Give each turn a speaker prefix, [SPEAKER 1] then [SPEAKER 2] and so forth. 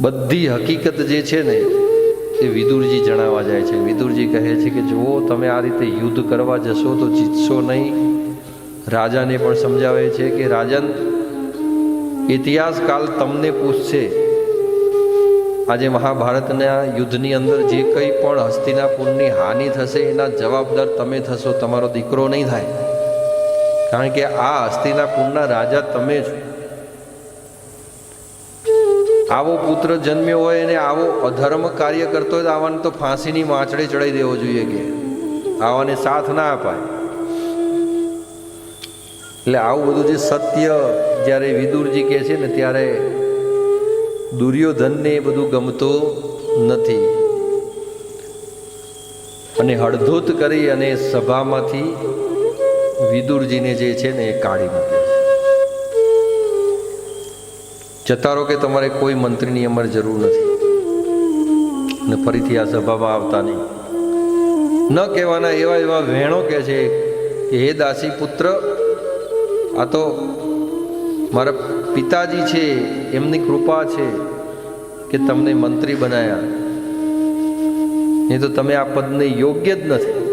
[SPEAKER 1] બધી હકીકત જે છે ને, એ વિદુરજી જણાવવા જાય છે. વિદુરજી કહે છે કે, જુઓ, તમે આ રીતે યુદ્ધ કરવા જશો તો જીતશો નહીં. રાજાને પણ સમજાવે છે કે, રાજન ઇતિહાસ કાલ તમને પૂછશે. આજે મહાભારતના યુદ્ધની અંદર જે કંઈ પણ હસ્તિનાપુરની હાનિ થશે, એના જવાબદાર તમે થશો. તમારો દીકરો નહીં થાય. કારણ કે આ હસ્તિનાપુરના રાજા તમે છો આવો પુત્ર જન્મ્યો હોય અને આવો અધર્મ કાર્ય કરતો હોય તો આવાને તો ફાંસીની માછડે ચડાવી દેવો જોઈએ કે? આવાને સાથ ના અપાય. એટલે આવું બધું જે સત્ય જ્યારે વિદુરજી કહે છે ને, ત્યારે દુર્યોધનને એ બધું ગમતું નથી. અને હળધૂત કરી અને સભામાંથી વિદુરજીને જે છે ને એ કાઢી મૂકે જતા રહો કે તમારે કોઈ મંત્રીની અમારે જરૂર નથી. અને ફરીથી આ સભામાં આવતા નહીં. ન કહેવાના એવા એવા વહેણો કહે છે કે, હે દાસી પુત્ર, આ તો મારા પિતાજી છે, એમની કૃપા છે કે તમને મંત્રી બનાયા. નહીં તો તમે આ પદને યોગ્ય જ નથી.